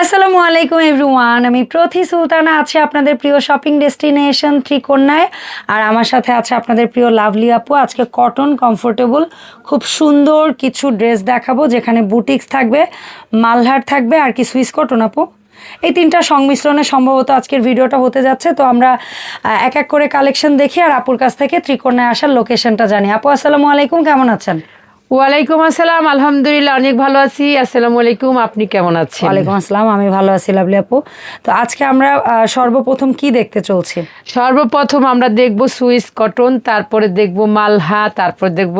আসসালামু আলাইকুম এভরিওয়ান, আমি প্রথি সুলতানা, আছি আপনাদের প্রিয় শপিং ডেস্টিনেশন ত্রিকন্যায় আর আমার সাথে আছে আপনাদের প্রিয় লাভলি আপু, আজকে কটন কমফোর্টেবল, খুব সুন্দর কিছু ড্রেস দেখাবো, যেখানে বুটিক্স থাকবে, মালহার থাকবে, আর কি সুইস কটন আপু। এই তিনটা সংমিশ্রণে সম্ভবত আজকের ভিডিওটা হতে যাচ্ছে, তো আমরা এক এক করে কালেকশন দেখি, আর আপুর কাছ থেকে ত্রিকন্যায় আসার লোকেশনটা জানি। আপু, আসসালামু আলাইকুম, কেমন আছেন? ওয়ালাইকুম আসসালাম আলহামদুলিল্লাহ অনেক ভালো আছি। আসসালামু আলাইকুম আপনি কেমন আছেন? ওয়ালাইকুম আসসালাম আমি ভালো আছি লাভলি আপু। তো আজকে আমরা সর্বপ্রথম কি দেখতে চলছি? সর্বপ্রথম আমরা দেখব সুইস কটন তারপরে দেখব মালহা তারপর দেখব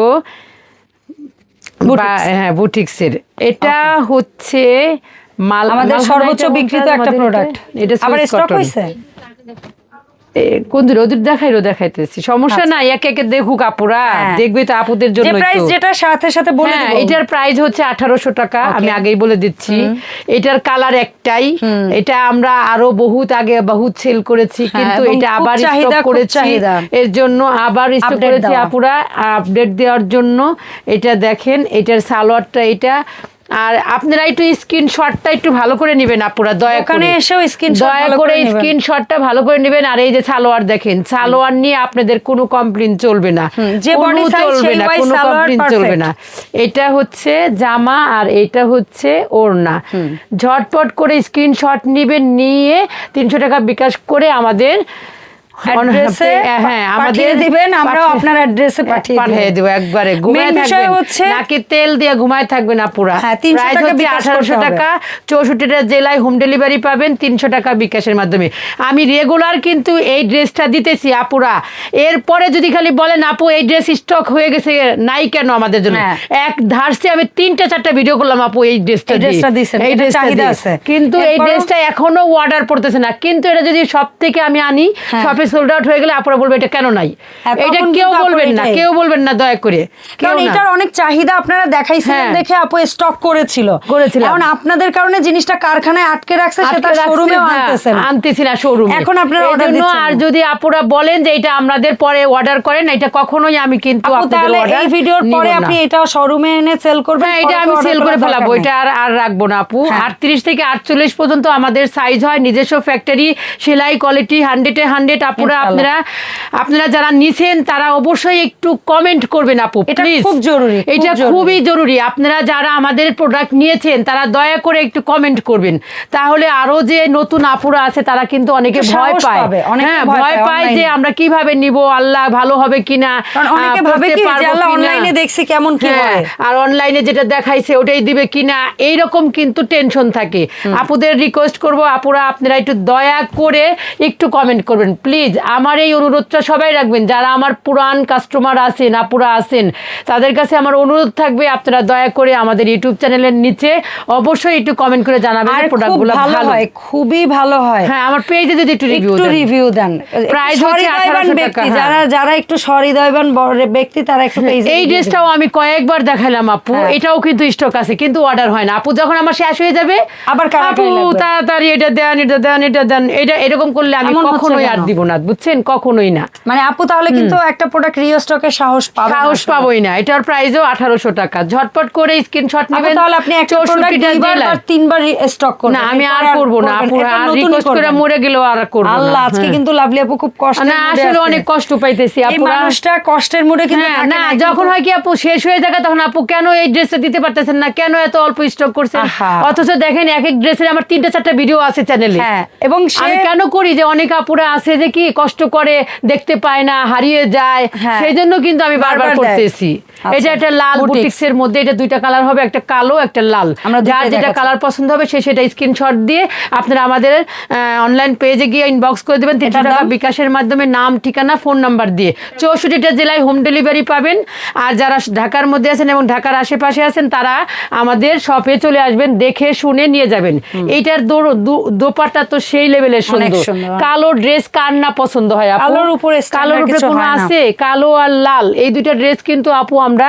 হ্যাঁ বুটিক্সের। এটা হচ্ছে মাল আমাদের সর্বোচ্চ বিক্রিত একটা প্রোডাক্ট এটা? আবার স্টক হয়েছে কোন ওদের দেখাইরো দেখাইতেছি। সমস্যা নাই একে একে দেখুক আপুরা আচ্ছা। হ্যাঁ। দেখবে তো আপুদের জন্য প্রাইস যেটা সাথে সাথে বলে হ্যাঁ এটার প্রাইস হচ্ছে আঠারোশো টাকা আমি আগেই বলে দিচ্ছি। এটার কালার একটাই। এটা আমরা আরও বহুত আগে বহুত সেল করেছি হ্যাঁ, কিন্তু এটা আবার চাহিদা, স্টক করেছি। এর জন্য আবার স্টক করেছি আপুরা আপডেট দেওয়ার জন্য। এটা দেখেন এটার সালোয়ারটা এটা আর আপনারা একটু স্ক্রিনশটটা একটু ভালো করে নেবেন আপুরা দয়া করে। এসেও screenshot দয়া ভালো করে। স্ক্রিনশটটা ভালো করে নেবেন। আর এই যে সালোয়ার দেখেন সালোয়ার নিয়ে আপনাদের কোনো কমপ্লেন চলবে না। যে body চলবে না কোনো কমপ্লেন চলবে না। এটা হচ্ছে জামা আর এটা হচ্ছে ওড়না। ঝটপট করে স্ক্রিনশট নেবেন নিয়ে তিনশো টাকা বিকাশ করে আমাদের অ্যাড্রেসে হ্যাঁ আমাদের দিবেন আমরাও আপনার অ্যাড্রেসে পাঠিয়ে পাঠিয়ে দেব। একবারে। ঘুমায় থাকবেন হচ্ছে- নাকি তেল দিয়ে ঘুমায় থাকবেন আপুরা। 300 প্রাইস হচ্ছে আঠারোশো টাকা চৌষট্টিটা জেলায় হোম ডেলিভারি পাবেন তিনশো টাকা বিকাশের মাধ্যমে। আমি রেগুলার কিন্তু এই ড্রেসটা দিতেছি আপুরা। এরপরে যদি খালি বলেন আপু এই ড্রেস স্টক হয়ে গেছে নাই কেন আমাদের জন্য? হ্যাঁ। এক ধারসে আমি তিনটা চারটা ভিডিও করলাম আপু এই ড্রেসটা এই কিন্তু এই ড্রেসটা এখনও অর্ডার পড়তেছে না। কিন্তু এটা যদি সব থেকে আমি আনি হ্যাঁ। শপে সোল্ড আউট হয়ে গেলে আপনারা বলবে এটা কেন নাই? হ্যাঁ, এটা কেউ বলবেন না কেউ বলবেন না দয়া করে। কারণ এটার অনেক চাহিদা আপনারা দেখাইছিলেন হ্যাঁ। দেখে আপু স্টক করেছিল। করেছিলাম। এখন আপনাদের কারণে জিনিসটা কারখানায় আটকে রাখছে সেটা শোরুমেও হ্যাঁ, আনতেছে না। আনতেছি না শোরুমে এখন আপনারা জন্য দিচ্ছেন আর যদি আপুরা বলেন যে এটা আমাদের পরে অর্ডার করেন এটা কখনোই আমি কিন্তু আপু আপনাদের order এই ভিডিওর পরে আপনি এটা শোরুমে এনে সেল করবেন হ্যাঁ এটা আমি সেল করে ফেলাবো এটা আর আর রাখব না আপু। হ্যাঁ। আটত্রিশ থেকে আটচল্লিশ পর্যন্ত আমাদের সাইজ হয় নিজস্ব ফ্যাক্টরি সেলাই কোয়ালিটি হান্ড্রেডে হান্ড্রেড আপুরা আপনারা আপনারা যারা নিছেন তারা অবশ্যই একটু কমেন্ট করবেন আপু এটা প্লিজ খুব জরুরি, এটা খুবই জরুরি। আপনারা যারা আমাদের প্রোডাক্ট নিয়েছেন তারা দয়া করে একটু কমেন্ট করবেন। তাহলে আরও যে নতুন আপুরা আছে তারা কিন্তু অনেকে ভয় পায়। হ্যাঁ ভয় পায় যে আমরা কীভাবে নিব আল্লাহ ভালো হবে কিনা অনেকে ভাবে কি আল্লাহ অনলাইনে দেখছি কেমন কি হ্যাঁ, হয় আর অনলাইনে যেটা দেখাইছে ওটাই দিবে কিনা এইরকম কিন্তু টেনশন থাকে। আপুদের রিকোয়েস্ট করব আপুরা আপনারা একটু দয়া করে একটু কমেন্ট করবেন। প্লিজ আমার এই অনুরোধটা সবাই রাখবেন যারা আমার পুরান কাস্টমার আছেন আপুরা আছেন তাদের কাছে আমার অনুরোধ থাকবে আপনারা দয়া করে আমাদের ইউটিউব চ্যানেলের নিচে অবশ্যই একটু কমেন্ট করে জানাবেন প্রোডাক্টগুলো ভালো হয় খুবই ভালো হয়। হ্যাঁ আমার পেজে যদি একটু রিভিউ একটু রিভিউ দেন। একটু হচ্ছে 1800 ব্যক্তি টাকা, যারা যারা একটু সহৃদয়বান বড় ব্যক্তি তারা একটু পেজে এই ড্রেসটাও আমি কয়েকবার দেখালাম আপু। হ্যাঁ। এটাও কিন্তু স্টক আছে কিন্তু অর্ডার হয় না। আপু যখন আমার শেষ হয়ে যাবে আবার আপু তাড়াতাড়ি এটা দেন এটা দেন এটা দেন এটা এরকম করলে আমি কখনোই আর? দিব না। বুঝছেন? কখনোই না। মানে আপু তাহলে কিন্তু একটা প্রোডাক্ট রিস্টকের সাহস পাবে সাহস পাবোই না। এটার প্রাইসও আঠারোশো টাকা। ঝটপট করে স্ক্রিনশট আপু নেবেন। তাহলে আপনি একটা প্রোডাক্ট দুইবার। বা তিনবার স্টক করবেন। না আমি আর করব না আপু আর রিকোয়েস্ট করে মরে গেলেও আর করব না। আল্লাহ আজকে হ্যাঁ। কিন্তু লাভলি আপু খুব কষ্ট না আসলে অনেক কষ্ট পাইতেছি এই মানুষটা কষ্টের মুডে কিন্তু হ্যাঁ, না যখন হয় কি আপু শেষ হয়ে যাবে তখন আপু কেন এই ড্রেসটা দিতে পারতেছেন না? কেন এত অল্প স্টক করছেন? অথচ দেখেন এক এক ড্রেসের আমার তিনটা চারটা ভিডিও আছে চ্যানেলে হ্যাঁ এবং সে আমি কেন করি যে অনেক আপুরা আছে যে কি কষ্ট করে দেখতে পায় না হারিয়ে যায়। হ্যাঁ। সেই জন্য কিন্তু আমি বারবার করতেছি। আচ্ছা, এটা একটা লাল বুটিক্স। এর মধ্যে এটা দুইটা কালার হবে একটা কালো একটা লাল। যার যেটা কালার পছন্দ হবে সে সেটা স্ক্রিনশট দিয়ে আপনারা আমাদের অনলাইন পেজে গিয়ে ইনবক্স করে দেবেন। তিনশো টাকা বিকাশের মাধ্যমে নাম ঠিকানা ফোন নাম্বার দিয়ে। চৌষট্টিটা জেলায় হোম ডেলিভারি পাবেন। আর যারা ঢাকার মধ্যে আছেন এবং ঢাকার আশেপাশে আছেন তারা আমাদের শপে চলে আসবেন দেখে শুনে নিয়ে যাবেন। এইটার দো- দো- তো সেই লেভেলের সুন্দর। কালো ড্রেস কার না পছন্দ হয় আপু। কালোর উপরে কালোর উপরে কোনো আছে? কালো আর লাল এই দুইটা ড্রেস কিন্তু আপু আমরা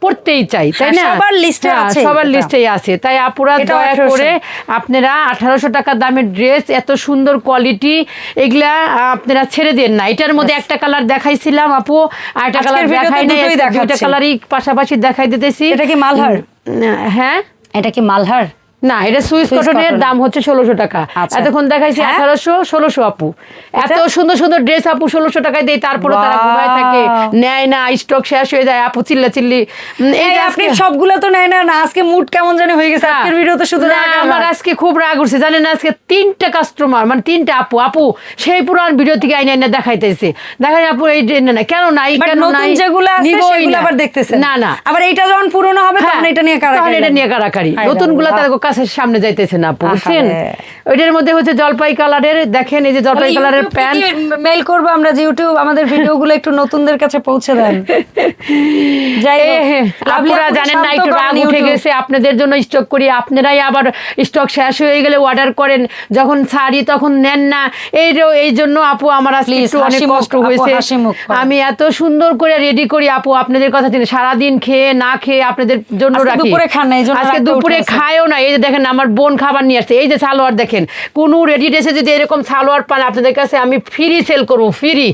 পড়তেই চাই তাই হ্যাঁ, না? সবার এ হ্যাঁ, আছে। সবার লিস্টেই আছে। তাই আপুরা দয়া করে আপনারা আঠারোশো টাকা দামের ড্রেস এত সুন্দর কোয়ালিটি এগুলা আপনারা ছেড়ে দেন না। এটার মধ্যে একটা কালার দেখাইছিলাম আপু আর একটা কালার দেখাই নাই একটা- দুইটা কালারই পাশাপাশি দেখাই দিতেছি। এটা কি মালহার? হ্যাঁ। এটা কি মালহার? না এটা সুইস কটনের দাম হচ্ছে ষোলোশো টাকা। আচ্ছা। এতক্ষণ দেখাইছি হ্যাঁ? আঠারোশো ষোলোশো আপু। এত সুন্দর সুন্দর ড্রেস আপু ষোলোশো টাকায় দেয় তারপরে তারা ঘুমায় থাকে। নেয় না স্টক শেষ হয়ে যায় আপু চিল্লা চিল্লি। এই আপনি সবগুলো তো নেয় না না আজকে মুড কেমন জানি হয়ে গেছে। আজকের ভিডিও তো শুধু না, আমার। আজকে খুব রাগ উঠছে। জানেন না, আজকে তিনটা কাস্টমার মানে তিনটা আপু। আপু সেই পুরান ভিডিও থেকে আইনে আইনে দেখাইতেছে। দেখাই আপু এই না, না, কেন নাই কেন নাই যেগুলো আছে সেগুলো। আবার দেখতেছেন। না না। আবার এইটা যখন পুরনো হবে হ্যাঁ, তখন এটা নিয়ে কারাকারি এটা। নিয়ে কারাকারি নতুনগুলা আল্লাহ। তাদের কাছে সামনে যাইতেছে না বুঝছেন? ওইটার মধ্যে হচ্ছে জলপাই কালারের দেখেন এই যে জলপাই কালারের প্যান্ট মেল করব আমরা যে ইউটিউব আমাদের ভিডিওগুলো একটু নতুনদের কাছে পৌঁছে দেন। আপনারা জানেন না একটু রাগ উঠে গেছে আপনাদের জন্য স্টক করি আপনারাই আবার স্টক শেষ হয়ে গেলে অর্ডার করেন যখন ছাড়ি তখন নেন না। এই এই জন্য আপু আমার আজকে Please, একটু অনেক কষ্ট হয়েছে। আমি এত সুন্দর করে রেডি করি আপু আপনাদের কথা সারাদিন খেয়ে না খেয়ে আপনাদের জন্য রাখি। দুপুরে খান না, আজকে দুপুরে খায়ও না এই যে দেখেন আমার বোন খাবার নিয়ে আসছে। এই যে সালোয়ার দেখেন কোনো রেডি ড্রেসে যদি এরকম সালোয়ার পান আপনাদের কাছে আমি ফ্রি সেল করব ফ্রি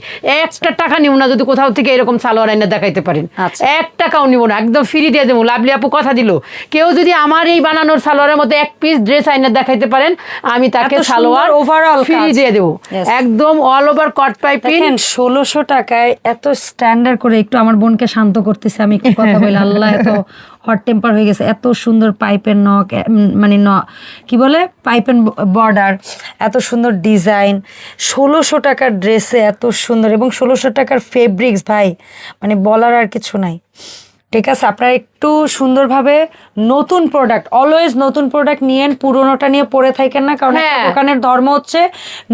একটা টাকা নিব না যদি কোথাও থেকে এরকম সালোয়ার আইনা দেখাইতে পারেন। আচ্ছা। এক টাকাও নিব না একদম ফ্রি দিয়ে দেবো। লাভলি আপু কথা দিল। কেউ যদি আমার এই বানানোর সালোয়ারের মধ্যে এক পিস ড্রেস আইনা দেখাইতে পারেন আমি তাকে সালোয়ার ওভারঅল ফ্রি দিয়ে দেবো। একদম অল ওভার কট পাইপিং ষোলোশো টাকায় এত স্ট্যান্ডার্ড করে একটু আমার বোনকে শান্ত করতেছে আমি একটু কথা বলি আল্লাহ এত হট টেম্পার হয়ে গেছে। এত সুন্দর পাইপের নখ মানে ন কি বলে? পাইপের বর্ডার এত সুন্দর ডিজাইন ষোলোশো টাকার ড্রেসে এত সুন্দর এবং ষোলোশো টাকার ফেব্রিক্স ভাই মানে বলার আর কিছু নাই। ঠিক আছে? আপনারা একটু সুন্দরভাবে নতুন প্রোডাক্ট অলওয়েজ নতুন প্রোডাক্ট নিয়েন পুরোনোটা নিয়ে পড়ে থাকেন না কারণ হ্যাঁ। দোকানের ধর্ম হচ্ছে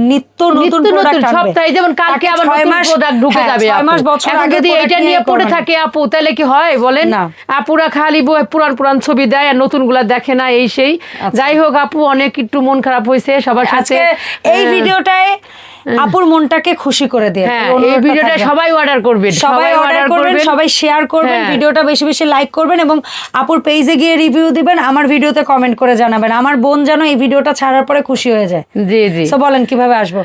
নিত্য নতুন প্রোডাক্ট সপ্তাহে যেমন কালকে আবার নতুন প্রোডাক্ট ঢুকে যাবে ছয় মাস বছর আগের যদি এটা নিয়ে পড়ে থাকে আপু তাহলে কি হয় বলেন? না। আপুরা খালি বই- পুরান পুরান ছবি দেয় আর নতুনগুলা দেখে না এই সেই। যাই হোক আপু অনেক একটু মন খারাপ হয়েছে সবার সাথে। এই ভিডিওটায় আপুর মনটাকে খুশি করে দিয়ে হ্যাঁ এই ভিডিওটা সবাই অর্ডার করবেন সবাই অর্ডার করবেন সবাই শেয়ার করবেন হ্যাঁ। ভিডিওটা বেশি বেশি লাইক করবেন এবং আপুর পেজে গিয়ে রিভিউ দিবেন আমার ভিডিওতে কমেন্ট করে জানাবেন। আমার বোন যেন এই ভিডিওটা ছাড়ার পরে খুশি হয়ে যায়। জি জি। তো বলেন কীভাবে আসব?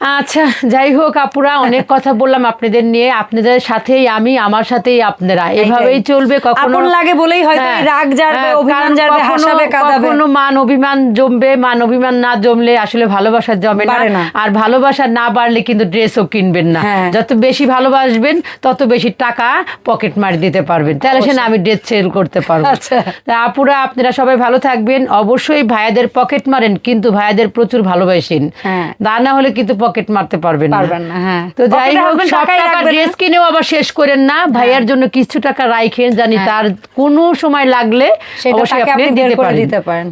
আচ্ছা যাই হোক আপুরা অনেক কথা বললাম আপনাদের নিয়ে। আপনাদের সাথেই আমি আমার সাথেই আপনারা। এভাবেই চলবে কখনো লাগে বলেই হয়তো রাগ জারবে, হ্যাঁ, অভিমান জারবে, হাসাবে, কাঁদাবে। কখনো মান অভিমান জমবে মান অভিমান না জমলে আসলে ভালোবাসা জমে না। আর ভালোবাসা না বাড়লে কিন্তু ড্রেসও কিনবেন না। হ্যাঁ। যত বেশি ভালোবাসবেন তত বেশি টাকা পকেট মারি দিতে পারবেন। তাহলে সে আমি ড্রেস সেল করতে পারব। আচ্ছা। আপুরা আপনারা সবাই ভালো থাকবেন। অবশ্যই ভাইয়াদের পকেট মারেন কিন্তু ভাইয়াদের প্রচুর ভালোবাসেন। হ্যাঁ। তা না হলে কিন্তু পকেট মারতে পারবেন না। পারবেন না, হ্যাঁ। তো যাই হোক সব টাকা ড্রেস কিনেও আবার শেষ করেন না। ভাইয়ার জন্য কিছু টাকা রাইখেন জানি হ্যাঁ। তার কোনো সময় লাগলে অবশ্যই আপনি দিতে পারেন।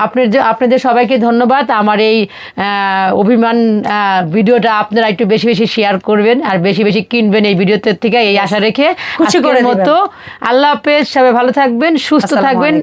আপনার যে- আপনাদের সবাইকে ধন্যবাদ। আমার এই অভিমান ভিডিওটা আপনারা একটু বেশি বেশি শেয়ার করবেন আর বেশি বেশি কিনবেন এই ভিডিওতে থেকে এই আশা রেখে খুশি করে মতো। আল্লাহ হাফেজ সবাই ভালো থাকবেন সুস্থ থাকবেন।